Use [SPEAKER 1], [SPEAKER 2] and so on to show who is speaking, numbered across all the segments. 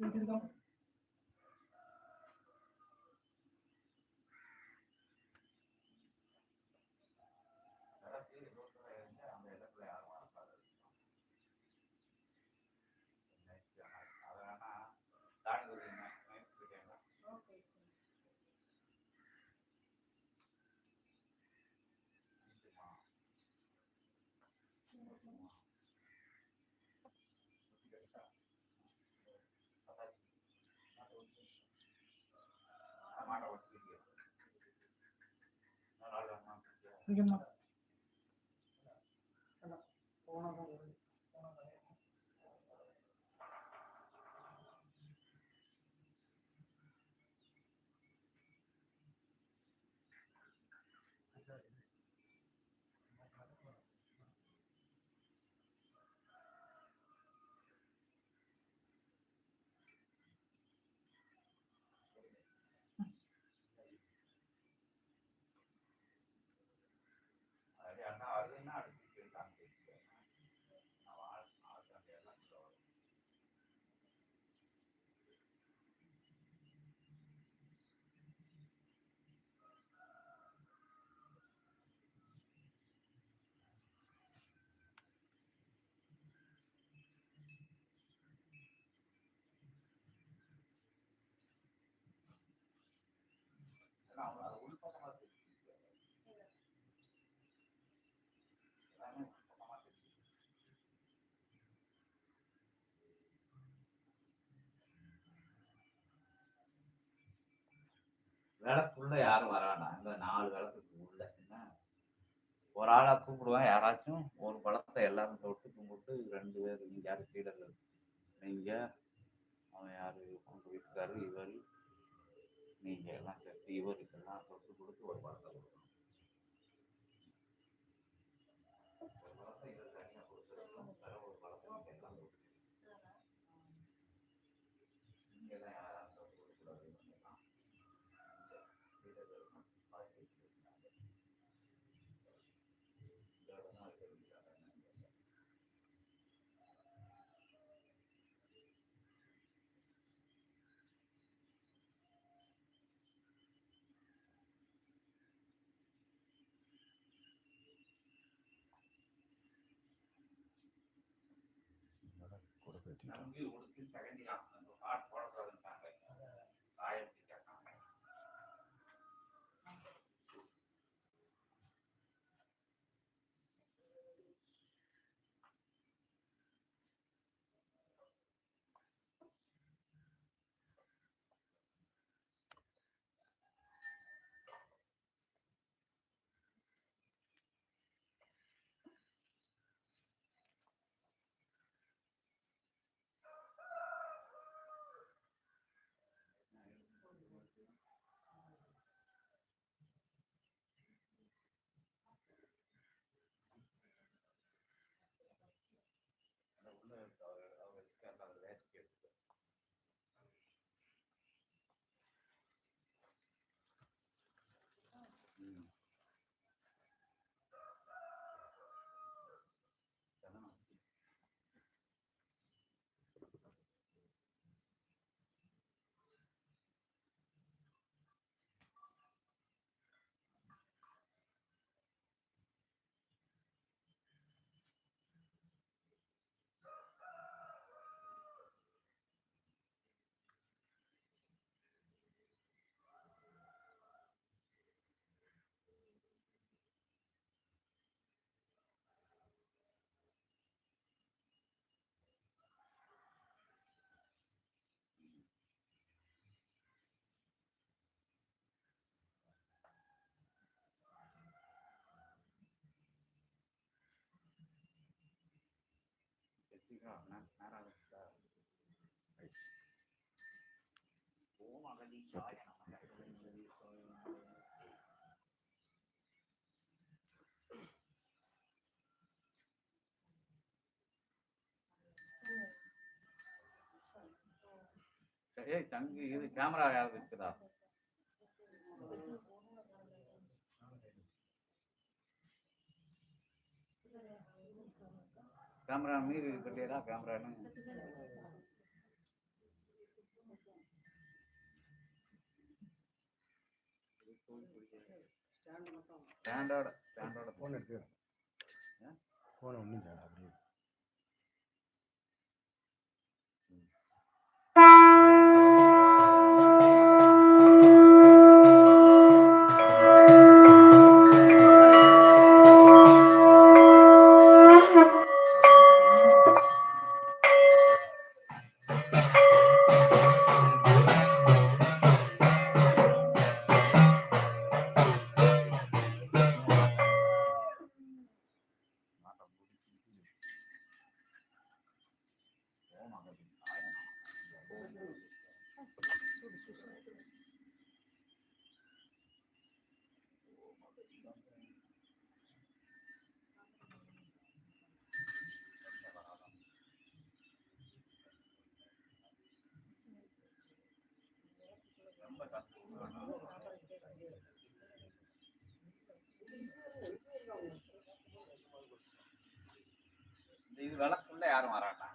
[SPEAKER 1] 不知道 Jemur.
[SPEAKER 2] விளக்குள்ள யாரும் வரானா இந்த நாலு விளக்குக்கு உள்ள என்ன ஒரு ஆளா கூப்பிடுவேன் யாராச்சும் ஒரு பழத்தை எல்லாரும் தொட்டு கும்பிட்டு ரெண்டு பேர் நீங்க யாரு சீடர்கள் நீங்க அவன் யாரு கொண்டு வீட்டுக்காரு இவர் நீங்க எல்லாம் சேர்த்து இவருக்கெல்லாம் தொட்டு கொடுத்து ஒரு பழத்தை 咱们没有我的群，甩给你啊。ஓம் அகதீஷாய நமக. ஏய் தங்கி இது கேமரா யாருக்கு இருக்குதா ಕ್ಯಾಮ್ರಾ ನೀರು ಬರ್ಲಿಲ್ಲ ಕ್ಯಾಮ್ರಾನು
[SPEAKER 3] ஸ்டாண்டோட ஸ்டாண்டோட
[SPEAKER 4] ஃபோன் எடுத்து ஃபோன் ஒன்றும் அப்படியே
[SPEAKER 3] இது விளக்குள்ள யாரும் வராட்டா?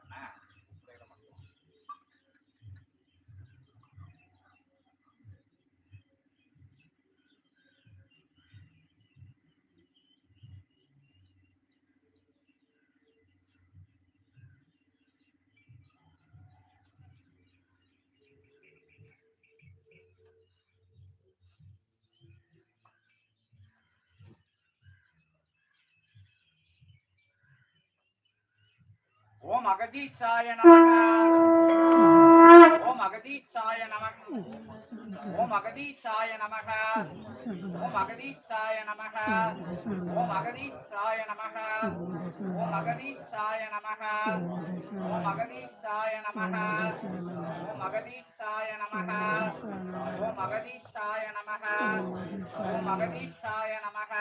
[SPEAKER 3] అగదీశాయ నమ. ఓం అగదీశాయ నమ. அகதீஷாய நமக ஓம் அகதீஷாய நமக ஓம் அகதீஷாய நமக ஓம் அகதீஷாய நமக ஓம் அகதீஷாய நமக ஓம் அகதீஷாய நமக ஓம் அகதீஷாய நமக ஓம் அகதீஷாய நமக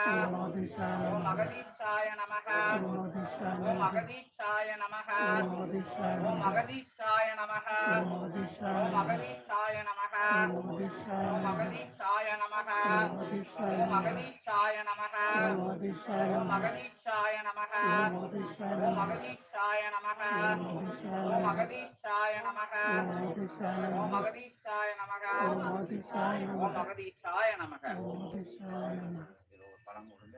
[SPEAKER 3] ஓம் அகதீஷாய நமக ஓம் அகதீஷாய நமக ஓம் அகதீஷாய நமக ஓம் அகதீஷாய நமக ஓம் அகதீஷாய நமக ஓம் அகதீஷாய நமக ஓம் அகதீஷாய நமக ஓம் அகதீஷாய நமக ஓம் அகதீஷாய நமக ஓம் அகதீஷாய நமக ஓம் அகதீஷாய நமக ஓம் அகதீஷாய நமக இது ஒரு பழம் கொடுங்க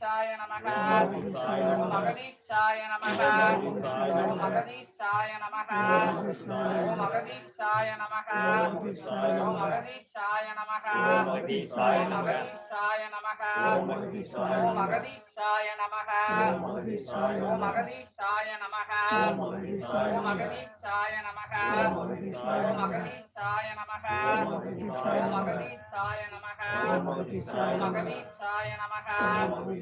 [SPEAKER 3] நமக
[SPEAKER 4] ஓம் அகதீஷாய நமக.
[SPEAKER 3] ஓம் அகதீஷாய நமக
[SPEAKER 4] அகதீஷாய நமக.
[SPEAKER 3] ஓம் அகதீஷாய நமக
[SPEAKER 4] அகதீஷாய
[SPEAKER 3] ஓம்
[SPEAKER 4] நமக.
[SPEAKER 3] அகதீஷாய நமக
[SPEAKER 4] அகதீஷாய
[SPEAKER 3] ஓம் அகதீஷாய நமக
[SPEAKER 4] அகதீஷாய
[SPEAKER 3] ஓம்
[SPEAKER 4] நமக.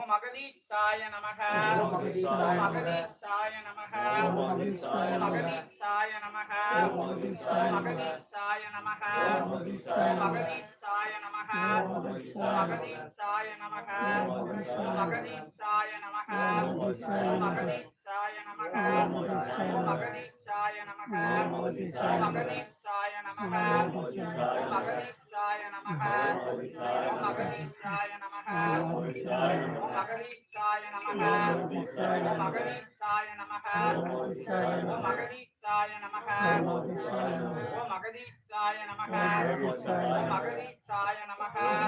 [SPEAKER 4] ஓம் அகதீஷாய
[SPEAKER 3] ஓம்
[SPEAKER 4] நமக.
[SPEAKER 3] அகதீஷாய நமக
[SPEAKER 4] ஓம் அகதீஷாய
[SPEAKER 3] ஓம்
[SPEAKER 4] நமக.
[SPEAKER 3] அகதீஷாய நமக
[SPEAKER 4] ஓம் அகதீஷாய
[SPEAKER 3] ஓம்
[SPEAKER 4] நமக.
[SPEAKER 3] அகதீஷாய நமக
[SPEAKER 4] ஓம் அகதீஷாய
[SPEAKER 3] ஓம்
[SPEAKER 4] நமக.
[SPEAKER 3] அகதீஷாய நமக
[SPEAKER 4] ஓம் அகதீஷாய
[SPEAKER 3] ஓம்
[SPEAKER 4] நமக.
[SPEAKER 3] அகதீஷாய நமக
[SPEAKER 4] ஓம் அகதீஷாய
[SPEAKER 3] ஓம்
[SPEAKER 4] நமக.
[SPEAKER 3] அகதீஷாய நமக
[SPEAKER 4] ஓம் அகதீஷாய
[SPEAKER 3] ஓம்
[SPEAKER 4] நமக.
[SPEAKER 3] அகதீஷாய நமக
[SPEAKER 4] ஓம் அகதீஷாய நமக.
[SPEAKER 3] ஓம் அகதீஷாய நமக
[SPEAKER 4] ஓம் அகதீஷாய
[SPEAKER 3] ஓம்
[SPEAKER 4] நமக.
[SPEAKER 3] அகதீஷாய நமக
[SPEAKER 4] ஓம் அகதீஷாய
[SPEAKER 3] ஓம்
[SPEAKER 4] நமக.
[SPEAKER 3] அகதீஷாய நமக
[SPEAKER 4] ஓம் அகதீஷாய
[SPEAKER 3] ஓம்
[SPEAKER 4] நமக.
[SPEAKER 3] மகரீஷாய நமக. மகரீஷாய
[SPEAKER 4] நமக.
[SPEAKER 3] மகரீஷாய நமக. மகரீஷாய நமக.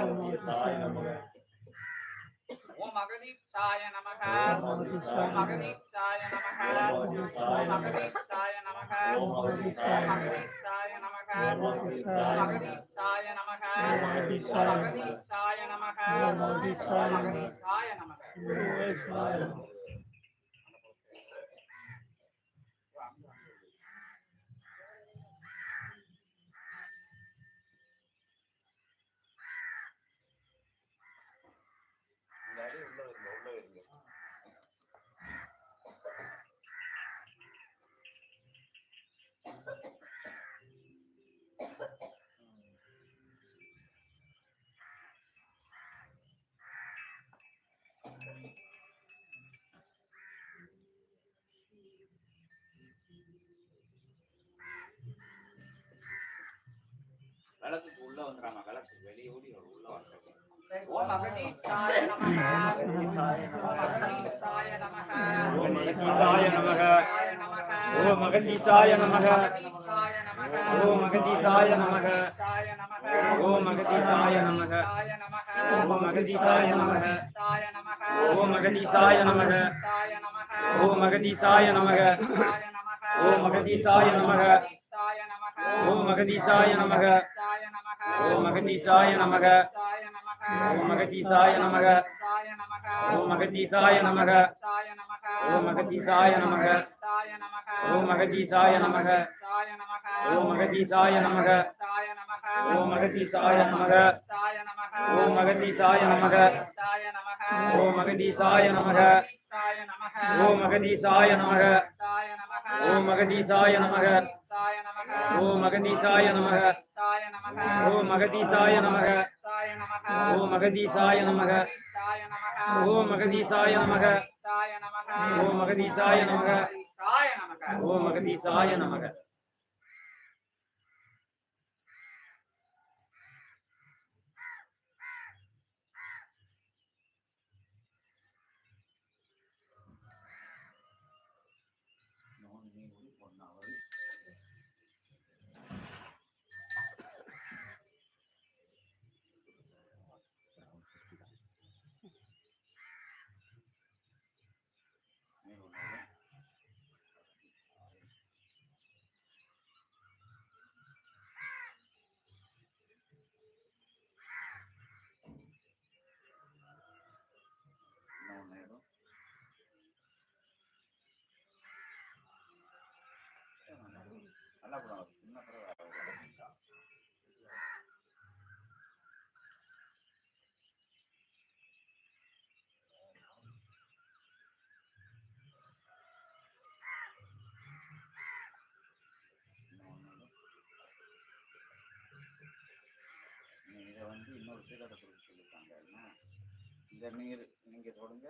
[SPEAKER 3] மகரீஷாய நமக.
[SPEAKER 4] ஓம்
[SPEAKER 3] அகதீப்தாய
[SPEAKER 4] நமக ஓம்
[SPEAKER 3] அகதீப்தாய
[SPEAKER 4] நமக ஓம்
[SPEAKER 3] அகதீப்தாய
[SPEAKER 4] நமக ஓம்
[SPEAKER 3] அகதீப்தாய நமக ஓம் அகதீப்தாய நமக
[SPEAKER 4] ஓம் அகதீப்தாய நமக
[SPEAKER 3] ஓம் அகதீப்தாய நமக
[SPEAKER 2] விளக்குக்கு உள்ள வந்துடாம விளக்கு வெளியே ஓடி உள்ள வந்து
[SPEAKER 3] ஓம் அகதீஷாய நமக ஓம் அகதீஷாய நமக
[SPEAKER 5] ஓம் அகதீசாய நமக
[SPEAKER 3] ஓம் அகதீஷாய நமக
[SPEAKER 5] ஓம் அகதீசாய நமக ஓம் அகதீசாய நமக ஓம் அகதீசாய நமக ஓம் அகதீசாய நமக ஓம் நமக
[SPEAKER 3] சாய நமக
[SPEAKER 5] ஓம் மகதீசாய நமக. ஓம் மகதீசாய நமக. ஓம் மகதீசாய நமக. ஓம் மகதீசாய நமக. ஓம் அகதீசாய நமக ஓம் அகதீசாய நமக ஓம் அகதீசாய நமக ஓம் அகதீசாய நமக ஓம் அகதீசாய நமக ஓம் அகதீசாய நமக ஓம் அகதீசாய நமக ஓம் அகதீசாய நமக ஓம் அகதீசாய நமக ஓம் அகதீசாய நமக ஓம் அகதீசாய நமக ஓம் அகதீசாய நமக
[SPEAKER 3] சாய நமக
[SPEAKER 5] ஓம் அகதீசாய நமக.
[SPEAKER 2] நோன் நீ இதை வந்து இன்னொரு சீரத்தை கொடுக்க சொல்லியிருக்காங்க என்ன இந்த நீர் நீங்கள் தொடுங்க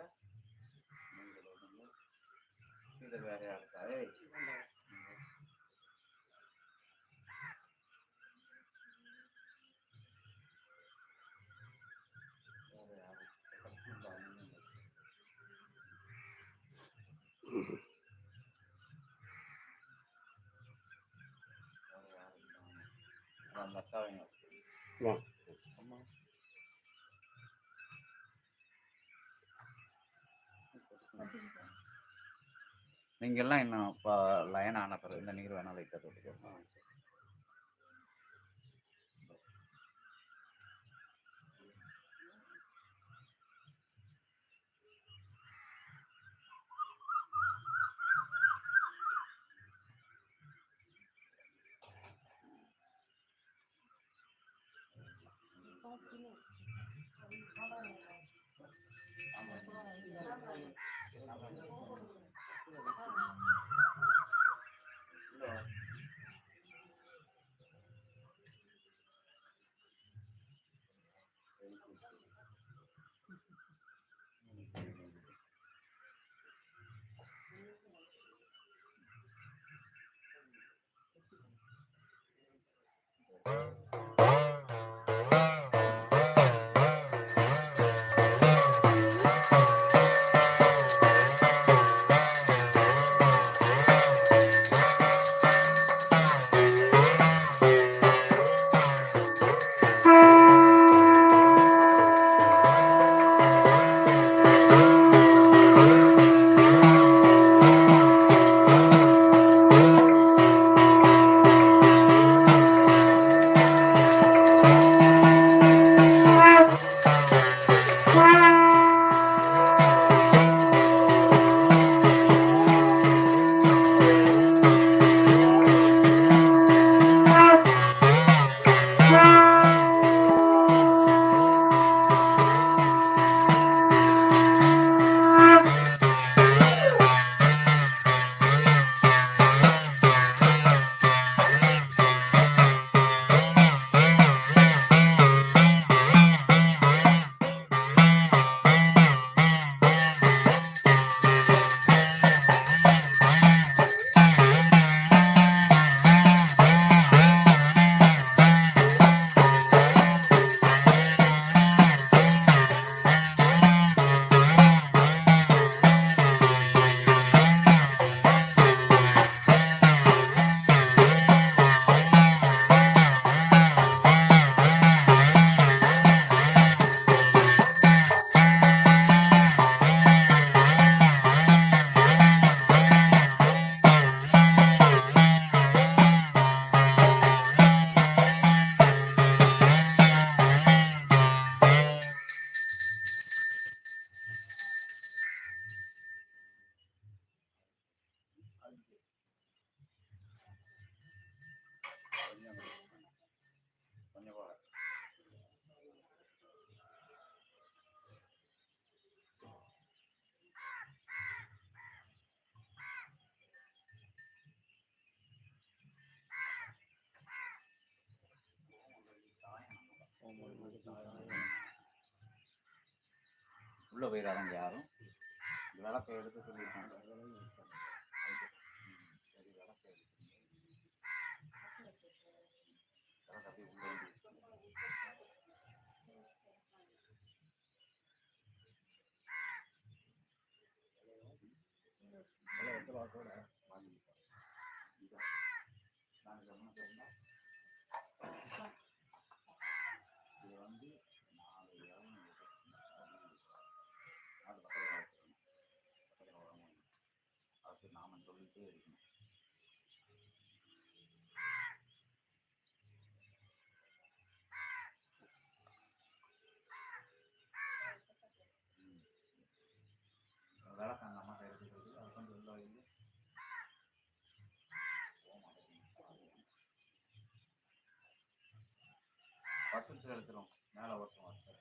[SPEAKER 2] நீங்கள் தொடுங்க இது வேற யாருக்கா ஏய் வேற யாரு கடைசியில் அண்ணன் வேற யாரு இல்லாம. அந்த அக்காவையும்
[SPEAKER 5] வா.
[SPEAKER 2] அம்மா நீங்கள்லாம் இன்னும் இப்போ லைன் ஆன பிறகு இந்த நீர் வேணாலும் லைட்டாக போயிடாதங்க யாரும். விளக்கை எடுத்து சொல்லியிருக்காங்க. சரி விளக்கை எடுத்து விளக்கு அப்படியே உள்ள வந்து நான் கவனம் தெரிந்தா இது வந்து நாலு இடம் அது பக்கத்தில் வச்சுக்கணும் பக்கத்தில் வரணும் அது நாம இருக்கணும் விளக்கம் அந்த அம்மா எடுத்து அது கொஞ்சம் உள்ள வைங்க வருஷத்துக்கு எடுத்துரும் மேலே வருஷம் ஒருத்தர்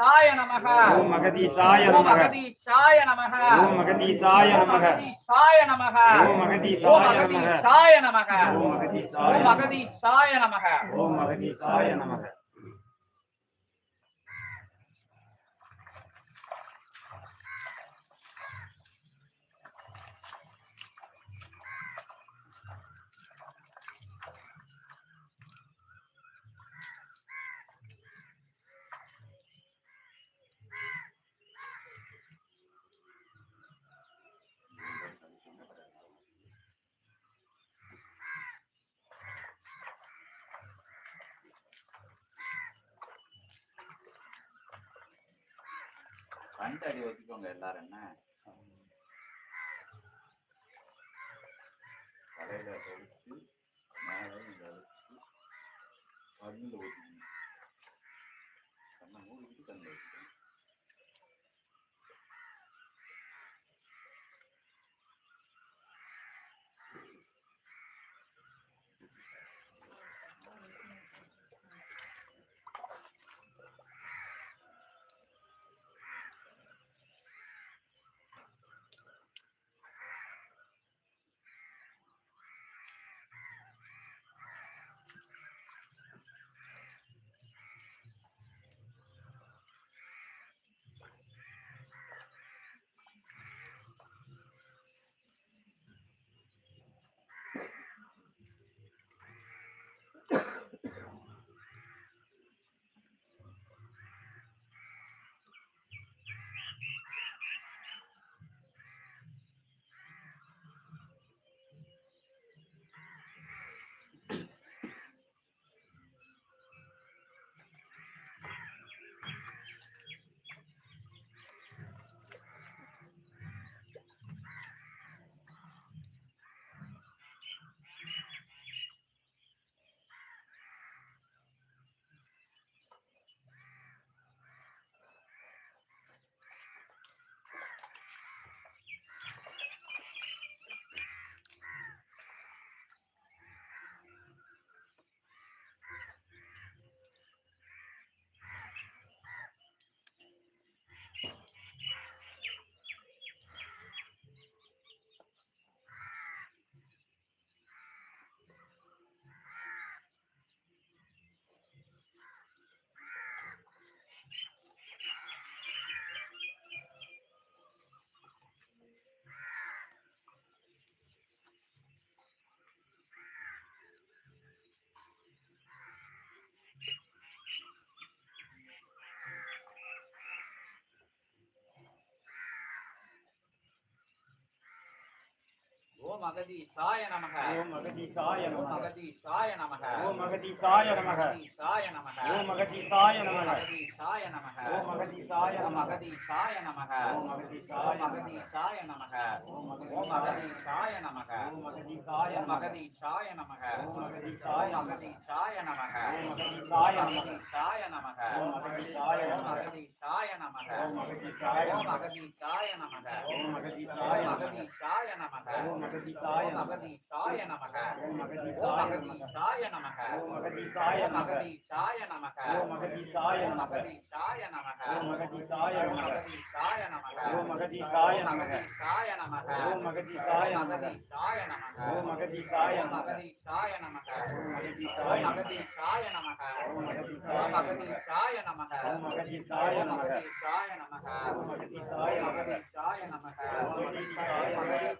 [SPEAKER 3] அகதீஷாய நமக.
[SPEAKER 5] ஓம் அகதீசாய
[SPEAKER 3] ஓம்
[SPEAKER 5] நமக.
[SPEAKER 3] அகதீஷாய நமக.
[SPEAKER 5] ஓம் அகதீசாய நமக.
[SPEAKER 3] அகதீஷாய நமக.
[SPEAKER 5] ஓம்
[SPEAKER 3] அகதீஷாய நமக
[SPEAKER 5] ஓம் நமக. ஓம் அகதீசாய
[SPEAKER 3] நமக.
[SPEAKER 5] ஓம் அகதீசாய நமக.
[SPEAKER 2] ரெண்டு அடி ஒத்திக்கோங்க எல்லாரும் என்ன? தலையில
[SPEAKER 3] ஓம்
[SPEAKER 5] அகதி
[SPEAKER 3] சாய
[SPEAKER 5] நமக ஓம் அகதி
[SPEAKER 3] சாய நமக
[SPEAKER 5] அகதி சாய நமக ஓம் அகதி
[SPEAKER 3] சாய
[SPEAKER 5] நமக
[SPEAKER 3] சாய நமக
[SPEAKER 5] ஓம் அகதி
[SPEAKER 3] சாய
[SPEAKER 5] நமக
[SPEAKER 3] அகதி சாய நமக
[SPEAKER 5] ஓம்
[SPEAKER 3] அகதி சாய நமக
[SPEAKER 5] அகதி
[SPEAKER 3] சாய
[SPEAKER 5] நமக ஓம் அகதி
[SPEAKER 3] சாய
[SPEAKER 5] அகதி
[SPEAKER 3] சாய நமக
[SPEAKER 5] ஓம் அகதி
[SPEAKER 3] சாய
[SPEAKER 5] நமக ஓம் அகதி
[SPEAKER 3] சாய
[SPEAKER 5] அகதி
[SPEAKER 3] சாய நமக
[SPEAKER 5] ஓம் அகதி
[SPEAKER 3] சாய
[SPEAKER 5] அகதி
[SPEAKER 3] சாய நமக
[SPEAKER 5] ஓம் அகதி
[SPEAKER 3] சாய
[SPEAKER 5] அகதி
[SPEAKER 3] சாய நமக
[SPEAKER 5] ஓம் அகதி
[SPEAKER 3] சாய
[SPEAKER 5] அகதி
[SPEAKER 3] சாய நமக
[SPEAKER 5] ஓம்
[SPEAKER 3] அகதி
[SPEAKER 5] சாய அகதி
[SPEAKER 3] சாய நமக
[SPEAKER 5] ஓம் அகதி
[SPEAKER 3] சாய
[SPEAKER 5] அகதி
[SPEAKER 3] சாய நமக
[SPEAKER 5] ஓம்
[SPEAKER 3] அகதி
[SPEAKER 5] அகதீசாய
[SPEAKER 3] அகதீசாய நமக
[SPEAKER 5] ஓம் அகதீசாய நமக
[SPEAKER 3] அகதீசாய
[SPEAKER 5] ஓம் அகதீசாய
[SPEAKER 3] அகதீசாய நமக
[SPEAKER 5] ஓம் அகதீசாய
[SPEAKER 3] அகதீசாய நமக
[SPEAKER 5] ஓம் அகதீசாய
[SPEAKER 3] அகதீசாய
[SPEAKER 5] நமக ஓம் அகதீசாய நமக
[SPEAKER 3] அகதீசாய நமக
[SPEAKER 5] ஓம் அகதீசாய நமக
[SPEAKER 3] அகதீசாய நமக
[SPEAKER 5] ஓம் அகதீசாய
[SPEAKER 3] அகதீசாய
[SPEAKER 5] நமக ஓம் அகதீசாய நமக
[SPEAKER 3] அகதீசாய நமக
[SPEAKER 5] ஓம் அகதீசாய நமக
[SPEAKER 3] அகதீசாய
[SPEAKER 5] ஓம் அகதீசாய
[SPEAKER 3] அகதீசாய நமக ஓம்
[SPEAKER 5] அகதீசாய நமக
[SPEAKER 3] அகதீசாய
[SPEAKER 5] ஓம் அகதீசாய
[SPEAKER 3] அகதீசாய நமக
[SPEAKER 5] ஓம் அகதீசாய
[SPEAKER 3] ஓம்
[SPEAKER 5] நமக
[SPEAKER 3] அகதீசாய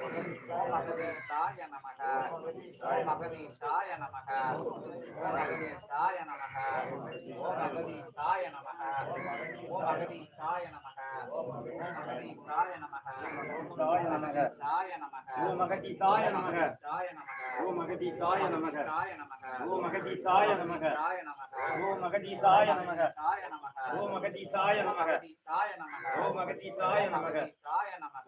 [SPEAKER 3] மகதேசாய நமக
[SPEAKER 5] மகதேசாய நமக
[SPEAKER 3] மகதேசாய நமக
[SPEAKER 5] ஓ மகதேசாய நமக
[SPEAKER 3] ஓ மகதேசாய நமக
[SPEAKER 5] ஓ மகதேசாய நமக
[SPEAKER 3] மகதேசாய நமக
[SPEAKER 5] ஓ மகதேசாய நமக
[SPEAKER 3] ஓ மகதேசாய நமக
[SPEAKER 5] ஓ மகதேசாய நமக
[SPEAKER 3] ஓ மகதேசாய நமக
[SPEAKER 5] ஓ மகதேசாய நமக
[SPEAKER 3] ஓ மகதேசாய நமக
[SPEAKER 5] ஓ மகதேசாய நமக.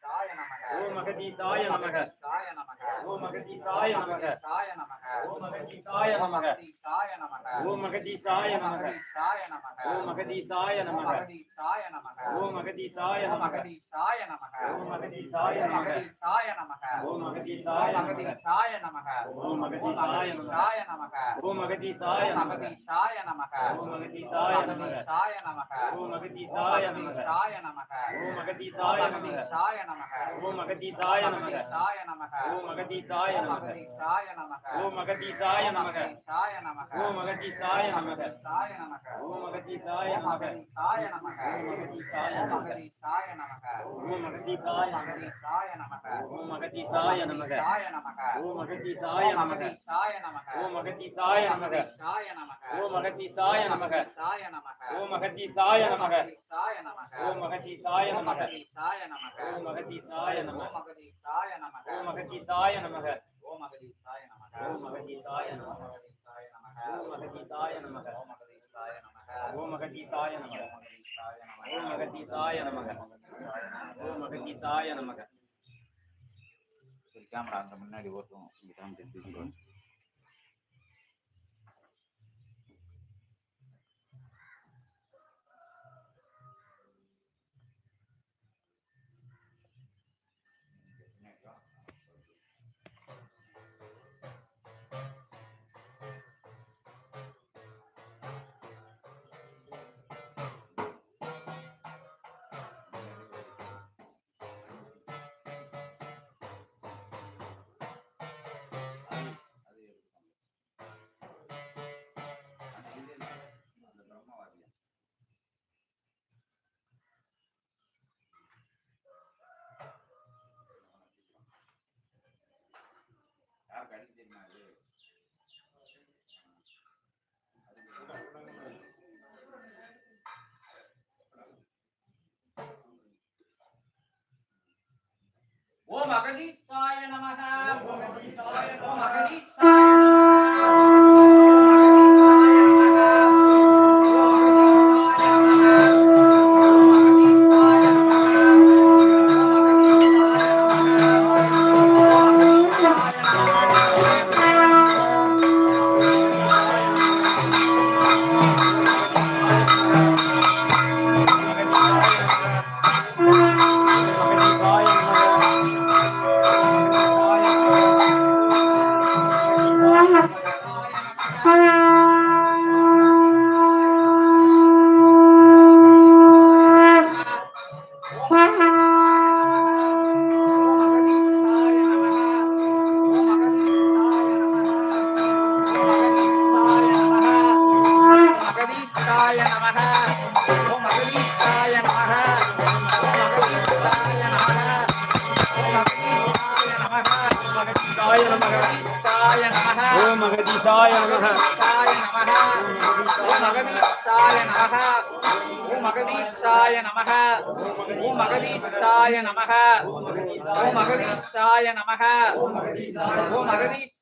[SPEAKER 3] சாய நமக
[SPEAKER 5] ஓம் அகதீசாய நமக
[SPEAKER 3] சாய நமக
[SPEAKER 5] ஓம் அகதீசாய நமக
[SPEAKER 3] சாய நமக
[SPEAKER 5] ஓம் அகதீசாய நமக
[SPEAKER 3] சாய நமக
[SPEAKER 5] ஓம் அகதீசாய நமக
[SPEAKER 3] சாய நமக
[SPEAKER 5] ஓம் அகதீசாய நமக
[SPEAKER 3] சாய நமக
[SPEAKER 5] ஓம் அகதீசாய நமக
[SPEAKER 3] சாய நமக
[SPEAKER 5] ஓம் அகதீசாய நமக
[SPEAKER 3] சாய நமக
[SPEAKER 5] ஓம் அகதீசாய நமக
[SPEAKER 3] சாய நமக
[SPEAKER 5] ஓம் அகதீசாய நமக
[SPEAKER 3] சாய நமக
[SPEAKER 5] ஓம் அகதீசாய நமக
[SPEAKER 3] சாய நமக
[SPEAKER 5] ஓம் அகதீசாய நமக
[SPEAKER 3] சாய நமக
[SPEAKER 5] ஓம் அகதீசாய நமக
[SPEAKER 3] சாய நமக
[SPEAKER 5] ஓம் அகதீசாய நமக
[SPEAKER 3] சாய நமக
[SPEAKER 5] ஓம் அகதீசாய நமக
[SPEAKER 3] சாய நமக
[SPEAKER 5] ஓம் அகதீசாய நமக
[SPEAKER 3] சாய நமக
[SPEAKER 5] ஓம் அகதீசாய நமக
[SPEAKER 3] சாய நமக
[SPEAKER 5] ஓம் அகதீசாய நமக
[SPEAKER 3] சாய நமக
[SPEAKER 5] ஓம் அகதீசாய நமக
[SPEAKER 3] சாய நமக
[SPEAKER 5] ஓம் அகதீசாய நமக
[SPEAKER 3] சாய நமக
[SPEAKER 5] ஓம் அகதீசாய நமக
[SPEAKER 3] சாய நமக
[SPEAKER 5] ஓம் அகதீசாய நமக
[SPEAKER 3] சாய நமக
[SPEAKER 5] ஓம் அகதீசாய நமக
[SPEAKER 3] சாய நமக
[SPEAKER 5] ஓம் அகதீசாய நமக
[SPEAKER 3] சாய நமக
[SPEAKER 5] ஓம் அகதீசாய அகதீசாய நமக
[SPEAKER 3] ஓம் அகதீசாய நமக
[SPEAKER 5] ஓம் அகதீசாய நமக
[SPEAKER 3] ஓம் அகதீசாய நமக
[SPEAKER 5] ஓம் அகதீசாய நமக
[SPEAKER 3] ஓம் அகதீசாய நமக
[SPEAKER 5] ஓம் அகதீசாய நமக
[SPEAKER 3] ஓம் அகதீசாய நமக
[SPEAKER 5] ஓம் அகதீசாய நமக ஓம் அகதீசாய நமக
[SPEAKER 2] கேமரா அங்க முன்னாடி ஓட்டும் ಮಾಡಿದೆ ಓಂ ಅಗದಿ ಸಾಯ
[SPEAKER 3] ನಮಃ ಓಂ ಅಗದಿ ಸಾಯ ಓಂ
[SPEAKER 5] ಅಗದಿ ಸಾಯ
[SPEAKER 3] மகதீஷாய நம ஓம் மகதீஷாய நம ஓம் மகதீஷாய நம ஓம் மகதீஷாய நம
[SPEAKER 5] ஓம்
[SPEAKER 3] மகதீஷ்